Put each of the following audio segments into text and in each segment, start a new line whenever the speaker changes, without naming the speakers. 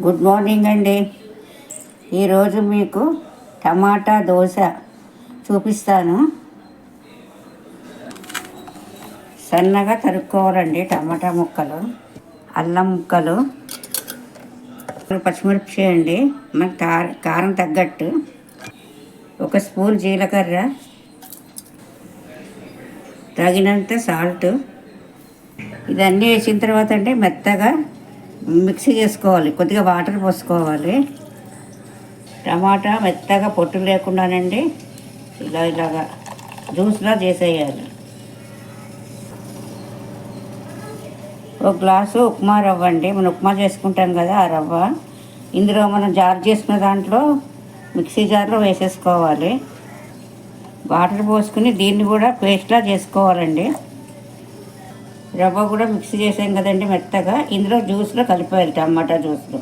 Good morning అండి. ఈరోజు మీకు టమాటా దోశ చూపిస్తాను. సన్నగా తరుక్కోవాలండి టమాటా ముక్కలు అల్లం ముక్కలు. పచ్చిమిర్చి అండి మనకు కా- కారం తగ్గట్టు. ఒక స్పూన్ జీలకర్ర తగినంత సాల్ట్. ఇదన్నీ వేసిన తర్వాత అంటే మెత్తగా మిక్సీ చేసుకోవాలి కొద్దిగా వాటర్ పోసుకోవాలి. టమాటా మెత్తగా పొట్టు లేకుండానండి ఇలా ఇలాగా జ్యూస్లా చేసేయాలి. ఒక గ్లాసు ఉప్మా రవ్వ అండి మనం ఉప్మా చేసుకుంటాం కదా ఆ రవ్వ. ఇందులో మనం జార్ చేసుకున్న దాంట్లో మిక్సీ జార్లో వేసేసుకోవాలి. వాటర్ పోసుకుని దీన్ని కూడా పేస్ట్లా చేసుకోవాలండి. రవ్వ కూడా మిక్స్ చేసాం కదండి మెత్తగా. ఇందులో జ్యూస్లో కలిపేయాలి టమాటా జ్యూస్లో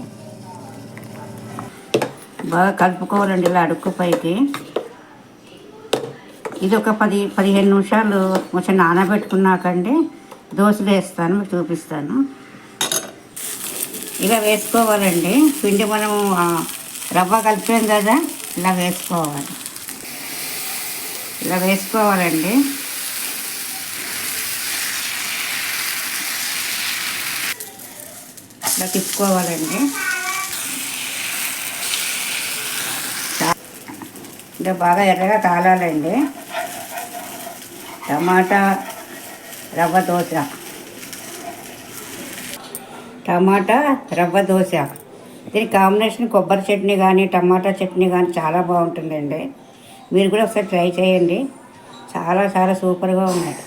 బాగా కలుపుకోవాలండి ఇలా అడుక్కు పైకి. ఇది ఒక పది పదిహేను నిమిషాలు కొంచెం నానబెట్టుకున్నాకండి. దోశలు వేస్తాను మీకు చూపిస్తాను. ఇలా వేసుకోవాలండి. పిండి మనం రవ్వ కలిపాం కదా ఇలా వేసుకోవాలి. ఇలా వేసుకోవాలండి. ఇలా తిప్పుకోవాలండి. ఇంకా బాగా ఎర్రగా కాలాలండి. టమాటా రవ్వ దోశ. టమాటా రవ్వ దోశ. దీని కాంబినేషన్ కొబ్బరి చట్నీ కానీ టమాటా చట్నీ కానీ చాలా బాగుంటుందండి. మీరు కూడా ఒకసారి ట్రై చేయండి. చాలా చాలా సూపర్గా ఉన్నాయి.